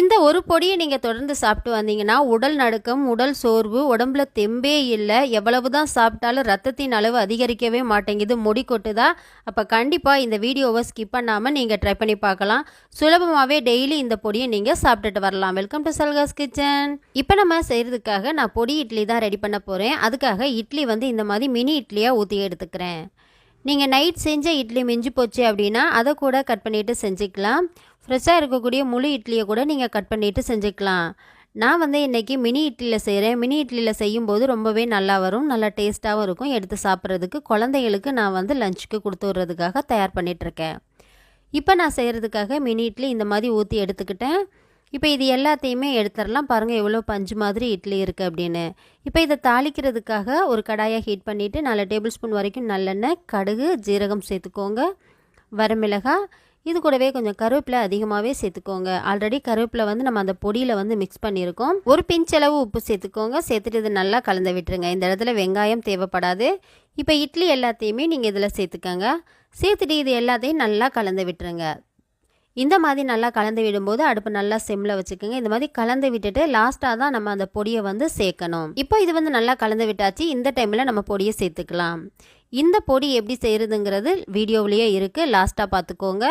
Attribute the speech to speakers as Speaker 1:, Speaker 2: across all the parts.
Speaker 1: இந்த ஒரு பொடியை நீங்கள் தொடர்ந்து சாப்பிட்டு வந்தீங்கன்னா உடல் நடுக்கம் உடல் சோர்வு உடம்புல தெம்பே இல்லை. எவ்வளவு தான் சாப்பிட்டாலும் ரத்தத்தின் அளவு அதிகரிக்கவே மாட்டேங்குது. முடி கொட்டுதா? அப்போ கண்டிப்பாக இந்த வீடியோவை ஸ்கிப் பண்ணாமல் நீங்கள் ட்ரை பண்ணி பார்க்கலாம். சுலபமாகவே டெய்லி இந்த பொடியை நீங்கள் சாப்பிட்டுட்டு வரலாம். வெல்கம் டு சல்காஸ் கிச்சன் இப்போ நம்ம செய்கிறதுக்காக நான் பொடி இட்லி தான் ரெடி பண்ண போகிறேன் அதுக்காக இட்லி வந்து இந்த மாதிரி மினி இட்லியாக ஊற்றி எடுத்துக்கிறேன். நீங்கள் நைட் செஞ்ச இட்லி மிஞ்சி போச்சு அப்படின்னா அதை கூட கட் பண்ணிவிட்டு செஞ்சுக்கலாம். ஃப்ரெஷ்ஷாக இருக்கக்கூடிய முழு இட்லியை கூட நீங்கள் கட் பண்ணிவிட்டு செஞ்சுக்கலாம். நான் வந்து இன்றைக்கி மினி இட்லியில் செய்கிறேன் மினி இட்லியில் செய்யும்போது ரொம்பவே நல்லா வரும். நல்லா டேஸ்ட்டாகவும் இருக்கும். எடுத்து சாப்பிட்றதுக்கு குழந்தைகளுக்கு நான் வந்து லஞ்சுக்கு கொடுத்து விட்றதுக்காக தயார் பண்ணிகிட்ருக்கேன் இப்போ நான் செய்கிறதுக்காக மினி இட்லி இந்த மாதிரி ஊற்றி எடுத்துக்கிட்டேன். இப்போ இது எல்லாத்தையுமே எடுத்துடலாம் பாருங்கள் எவ்வளோ பஞ்சு மாதிரி இட்லி இருக்குது அப்படின்னு. இப்போ இதை தாளிக்கிறதுக்காக ஒரு கடாயை ஹீட் பண்ணிவிட்டு நாலு டேபிள் ஸ்பூன் வரைக்கும் நல்லெண்ணெய் கடுகு ஜீரகம் சேர்த்துக்கோங்க. வரமிளகாய் இது கூடவே கொஞ்சம் கருவேப்பிலை அதிகமாகவே சேர்த்துக்கோங்க. ஆல்ரெடி கருவேப்பிலை வந்து நம்ம அந்த பொடியில் வந்து மிக்ஸ் பண்ணியிருக்கோம் ஒரு பிஞ்சளவு உப்பு சேர்த்துக்கோங்க. சேர்த்துட்டு இது நல்லா கலந்து விட்டுருங்க. இந்த இடத்துல வெங்காயம் தேவைப்படாது. இப்போ இட்லி எல்லாத்தையுமே நீங்கள் இதில் சேர்த்துக்கோங்க. சேர்த்துட்டு இது எல்லாத்தையும் நல்லா கலந்து விட்டுருங்க. இந்த மாதிரி நல்லா கலந்து விடும்போது அடுப்பு நல்லா சிம்மில் வச்சுக்கோங்க. இந்த மாதிரி கலந்து விட்டுட்டு லாஸ்ட்டாக தான் நம்ம அந்த பொடியை வந்து சேர்க்கணும். இப்போ இது வந்து நல்லா கலந்து விட்டாச்சு. இந்த டைமில் நம்ம பொடியை சேர்த்துக்கலாம். இந்த பொடி எப்படி செய்கிறதுங்கிறது வீடியோவிலேயே இருக்குது லாஸ்ட்டாக பார்த்துக்கோங்க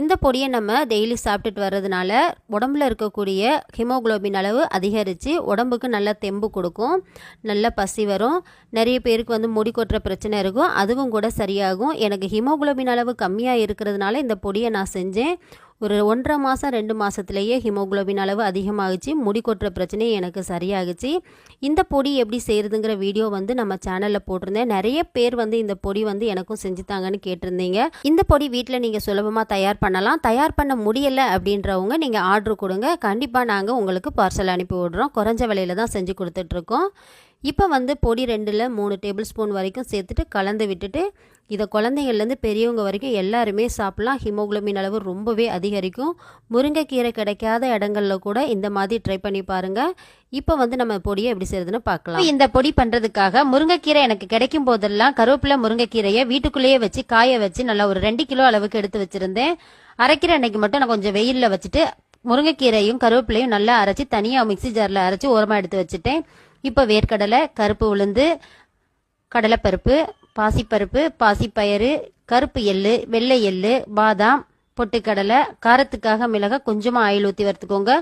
Speaker 1: இந்த பொடியை நம்ம டெய்லி சாப்பிட்டுட்டு வர்றதுனால உடம்புல இருக்கக்கூடிய ஹிமோகுளோபின் அளவு அதிகரித்து உடம்புக்கு நல்ல தெம்பு கொடுக்கும். நல்ல பசி வரும். நிறைய பேருக்கு வந்து முடி கொட்டுற பிரச்சனை இருக்கும். அதுவும் கூட சரியாகும். எனக்கு ஹிமோகுளோபின் அளவு கம்மியாக இருக்கிறதுனால இந்த பொடியை நான் செஞ்சேன். ஒரு ஒன்றரை மாதம் ரெண்டு மாதத்துலேயே ஹிமோகுளோபின் அளவு அதிகமாகிச்சு. முடி கொட்டுற பிரச்சனையும் எனக்கு சரியாகிச்சு. இந்த பொடி எப்படி செய்கிறதுங்கிற வீடியோ வந்து நம்ம சேனலில் போட்டிருந்தேன். நிறைய பேர் வந்து இந்த பொடி வந்து எனக்கும் செஞ்சுத்தாங்கன்னு கேட்டிருந்தீங்க. இந்த பொடி வீட்டில் நீங்கள் சுலபமாக தயார் பண்ணலாம். தயார் பண்ண முடியலை அப்படின்றவங்க நீங்கள் ஆர்டர் கொடுங்க. கண்டிப்பாக நாங்கள் உங்களுக்கு பார்சல் அனுப்பி விடுறோம். குறைஞ்ச விலையில தான் செஞ்சு கொடுத்துட்ருக்கோம் இப்போ வந்து பொடி ரெண்டில் மூணு டேபிள் ஸ்பூன் வரைக்கும் சேர்த்துட்டு கலந்து விட்டுட்டு இதை குழந்தைங்கள்லேருந்து பெரியவங்க வரைக்கும் எல்லாருமே சாப்பிட்லாம். ஹிமோகுளோபின் அளவு ரொம்பவே அதிகரிக்கும். முருங்கைக்கீரை கிடைக்காத இடங்களில் கூட இந்த மாதிரி ட்ரை பண்ணி பாருங்கள் இப்போ வந்து நம்ம பொடியை எப்படி செய்யறதுன்னு பார்க்கலாம் இந்த பொடி பண்ணுறதுக்காக முருங்கைக்கீரை எனக்கு கிடைக்கும் போதெல்லாம் கருவேப்பிலை முருங்கைக்கீரையை வீட்டுக்குள்ளேயே வச்சு காய வச்சு நல்லா ஒரு ரெண்டு கிலோ அளவுக்கு எடுத்து வச்சுருந்தேன். அரைக்கிற அன்னைக்கு மட்டும் நான் கொஞ்சம் வெயிலில் வச்சுட்டு முருங்கைக்கீரையும் கருவேப்பிலையும் நல்லா அரைச்சி தனியாக மிக்சி ஜாரில் அரைச்சி ஓரமாக எடுத்து வச்சுட்டேன். இப்போ வேர்க்கடலை கருப்பு உளுந்து கடலைப்பருப்பு பாசிப்பருப்பு பாசிப்பயறு கருப்பு எள்ளு வெள்ளை எள்ளு பாதாம் பொட்டுக்கடலை காரத்துக்காக மிளகாய் கொஞ்சமாக ஆயில் ஊற்றி வறுத்துக்கோங்க.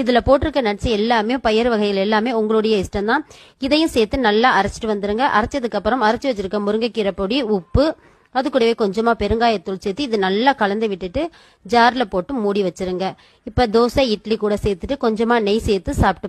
Speaker 1: இதில் போட்டிருக்க நட்ஸ் எல்லாமே பயிர் வகைகள் எல்லாமே உங்களுடைய இஷ்டம் தான் இதையும் சேர்த்து நல்லா அரைச்சிட்டு வந்துடுங்க அரைச்சதுக்கப்புறம் அரைச்சி வச்சிருக்க முருங்கைக்கீரை பொடி உப்பு அது கூடவே கொஞ்சமாக பெருங்காயத்தூள் சேர்த்து இது நல்லா கலந்து விட்டுட்டு ஜாரில் போட்டு மூடி வச்சிருங்க. இப்போ தோசை இட்லி கூட சேர்த்துட்டு கொஞ்சமாக நெய் சேர்த்து சாப்பிட்டு